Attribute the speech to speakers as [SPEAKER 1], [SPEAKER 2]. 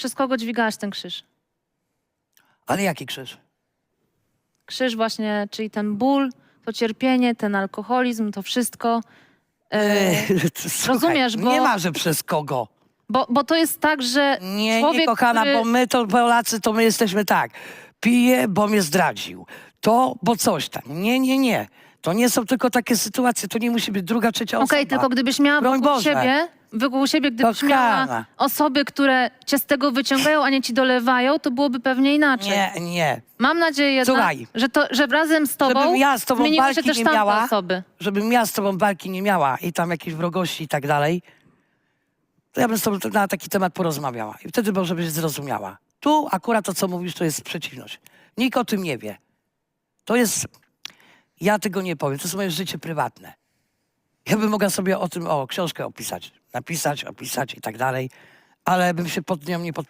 [SPEAKER 1] Przez kogo dźwigałaś ten krzyż?
[SPEAKER 2] Ale jaki krzyż?
[SPEAKER 1] Krzyż właśnie, czyli ten ból, to cierpienie, ten alkoholizm, to wszystko. E,
[SPEAKER 2] Słuchaj,
[SPEAKER 1] rozumiesz, bo-
[SPEAKER 2] Nie ma, że przez kogo.
[SPEAKER 1] bo, bo to jest tak, że
[SPEAKER 2] Nie,
[SPEAKER 1] człowiek,
[SPEAKER 2] nie, kochana,
[SPEAKER 1] który...
[SPEAKER 2] bo my to Polacy, to my jesteśmy tak. Pije, bo mnie zdradził. To, bo coś tam. Nie, nie, nie. To nie są tylko takie sytuacje, to nie musi być druga, trzecia osoba.
[SPEAKER 1] Okej, tylko gdybyś miała
[SPEAKER 2] Broń
[SPEAKER 1] wokół
[SPEAKER 2] Boże.
[SPEAKER 1] siebie, wokół siebie, gdybyś
[SPEAKER 2] Kochana.
[SPEAKER 1] miała osoby, które cię z tego wyciągają, a nie ci dolewają, to byłoby pewnie inaczej.
[SPEAKER 2] Nie, nie.
[SPEAKER 1] Mam nadzieję jednak,
[SPEAKER 2] Słuchaj.
[SPEAKER 1] że, to, że razem z tobą
[SPEAKER 2] Żebym ja z tobą
[SPEAKER 1] zmieniły się
[SPEAKER 2] walki
[SPEAKER 1] też
[SPEAKER 2] nie
[SPEAKER 1] tamte
[SPEAKER 2] miała,
[SPEAKER 1] osoby.
[SPEAKER 2] żebym ja z tobą walki nie miała i tam jakieś wrogości i tak dalej, to ja bym z tobą na taki temat porozmawiała. I wtedy może byś zrozumiała. Tu akurat to, co mówisz, to jest przeciwność. Nikt o tym nie wie. To jest... Ja tego nie powiem. To jest moje życie prywatne. Ja bym mogła sobie o tym, o, książkę opisać. Napisać, opisać i tak dalej. Ale bym się pod nią nie